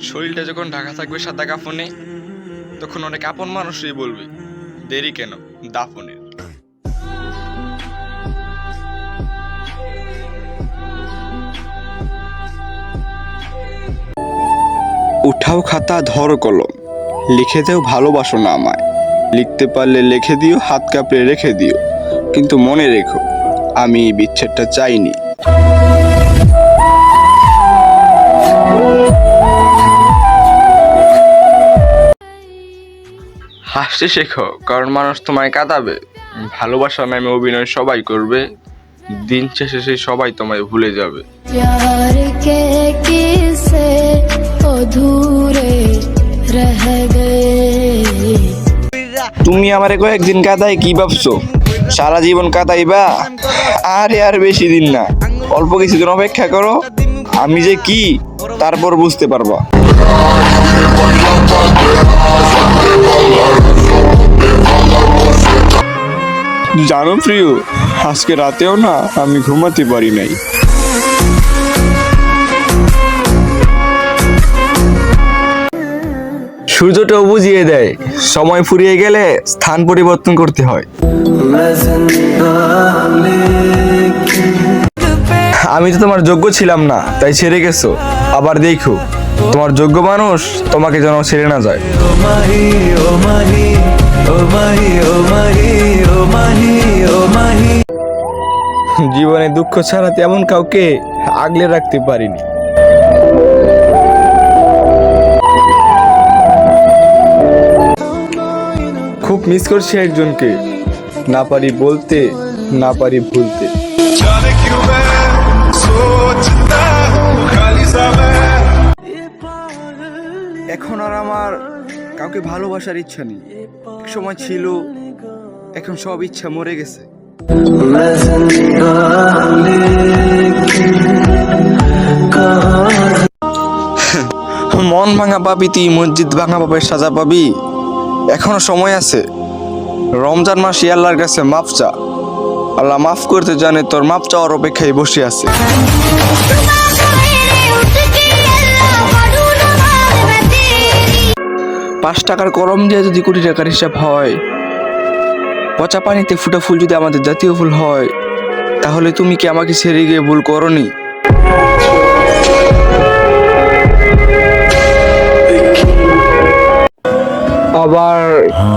শরীরটা যখন ঢাকা থাকবে সাদা কাফনে, তখন অনেক আপন মানুষই বলবে, দেরি কেন? দাফনের। উঠাও খাতা, ধরো কলম। লিখে দেও, ভালোবাসো না আমায়। লিখতে পারলে লিখে দিও, হাত কাপড়ে রেখে দিও। কিন্তু মনে রেখো, আমি এই বিচ্ছেদটা চাইনি। হাসতে শেখো কারণ মানুষ তোমায় কাঁদাবে। ভালোবাসা ম্যামে অভিনয় সবাই করবে দিন শেষে সেই সবাই তোমায় ভুলে যাবে। তুমি আমারে কয়েকদিন কাদায় কি ভাবছ? সারা জীবন কাদাইবা? আরে আর বেশি দিন না। অল্প কিছুদিন অপেক্ষা করো আমি যে কি তারপর বুঝতে পারবা। জানো প্রিয়, আজকে রাতেও না আমি ঘুমাতে পারি নাই। সূর্যটাও বুঝিয়ে দেয়, সময় ফুরিয়ে গেলে স্থান পরিবর্তন করতে হয়। আমি তো তোমার যোগ্য ছিলাম না, তাই ছেড়ে গেছো। আবার দেখো। তোমার যোগ্য মানুষ তোমাকে যেন ছেড়ে না যায়। জীবনে দুঃখ ছাড়া তেমন কাউকে আগলে রাখতে পারিনি। খুব মিস করছি একজনকে না পারি বলতে না পারি ভুলতে। এখন আর আমার কাউকে ভালোবাসার ইচ্ছা নেই। এক সময় ছিল এখন সব ইচ্ছা মরে গেছে। মন ভাঙা পাবি তুই মসজিদ ভাঙা পাবের সাজা পাবি। এখনও সময় আছে। রমজান মাসে আল্লাহর কাছে মাফ চা। আল্লাহ মাফ করতে জানে তোর মাফ চাওয়ার অপেক্ষায় বসে আছে। পাঁচ টাকার কলম দিয়ে যদি কোটি টাকার হিসাব হয়, পচা পানিতে ফুটা ফুল যদি আমাদের জাতীয় ফুল হয়, তাহলে তুমি কি আমাকে ছেড়ে গিয়ে ভুল করনি? আবার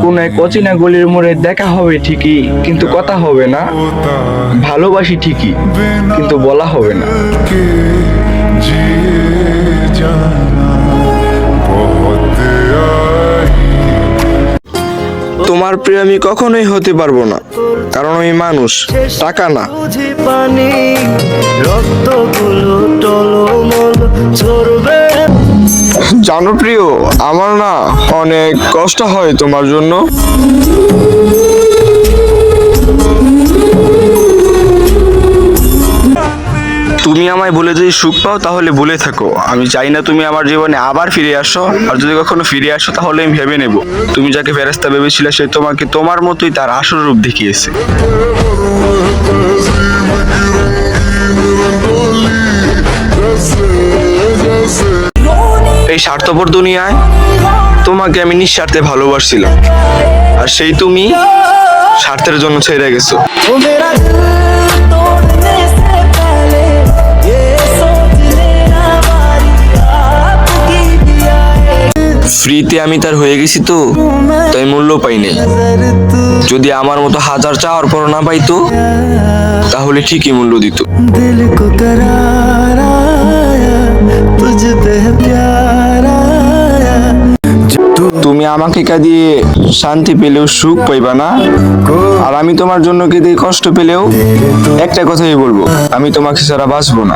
কোন এক অচেনা গলির মোড়ে দেখা হবে ঠিকই, কিন্তু কথা হবে না। ভালোবাসি ঠিকই, কিন্তু বলা হবে না। তোমার প্রিয়, আমি কখনোই হতে পারব না। কারণ আমি মানুষ, টাকা না। জানো প্রিয়, আমার না অনেক কষ্ট হয় তোমার জন্য। আমায় বলে যদি সুখ পাও, তাহলে বলে থাকো। আমি চাই না তুমি আমার জীবনে আবার ফিরে আসো। আর যদি কখনো ফিরে আসো, তাহলে আমি ভেবে নেব। তুমি যাকে ফেরেস্তা ভেবেছিলে, সে তোমাকে তোমার মতোই তার আসল রূপ দেখিয়েছে। এই স্বার্থপর দুনিয়ায় তোমাকে আমি নিঃস্বার্থে ভালোবাসছিলাম। আর সেই তুমি স্বার্থের জন্য ছেড়ে গেছো। ফ্রিতে আমি তার হয়ে গেছি তো তাই মূল্য পাই নাই। যদি আমার মতো হাজার চাওয়ার পর না পাইতো তাহলে ঠিকই মূল্য দিত। তুমি আমাকে কাঁদিয়ে শান্তি পেলেও সুখ পাইবা না? আর আমি তোমার জন্য কেঁদে কষ্ট পেলেও একটা কথাই বলব আমি তোমাকে সারা বাঁচবো না।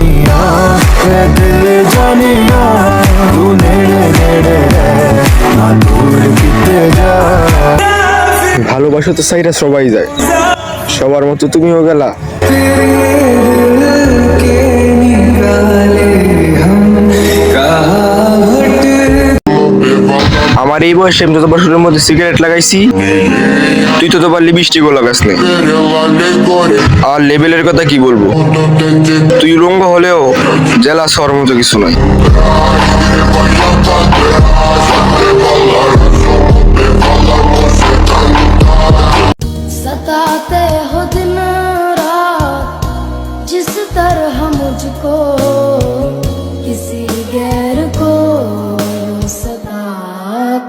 ভালোবাসা তো সাইরা সবাই যায়। সবার মতো তুমিও গেলা। আমার এই বয়সে আমি যতবার শুরুর মধ্যে সিগারেট লাগাইছি। তুই তো তোবার লিপস্টিকও লাগাস নাই আর লেভেলের কথা কি বলব? তুই রঙ্গ হলেও জেলা শহর মতো কিছু নয় तरह मुझको किसी गैर को सदा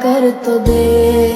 कर तो दे।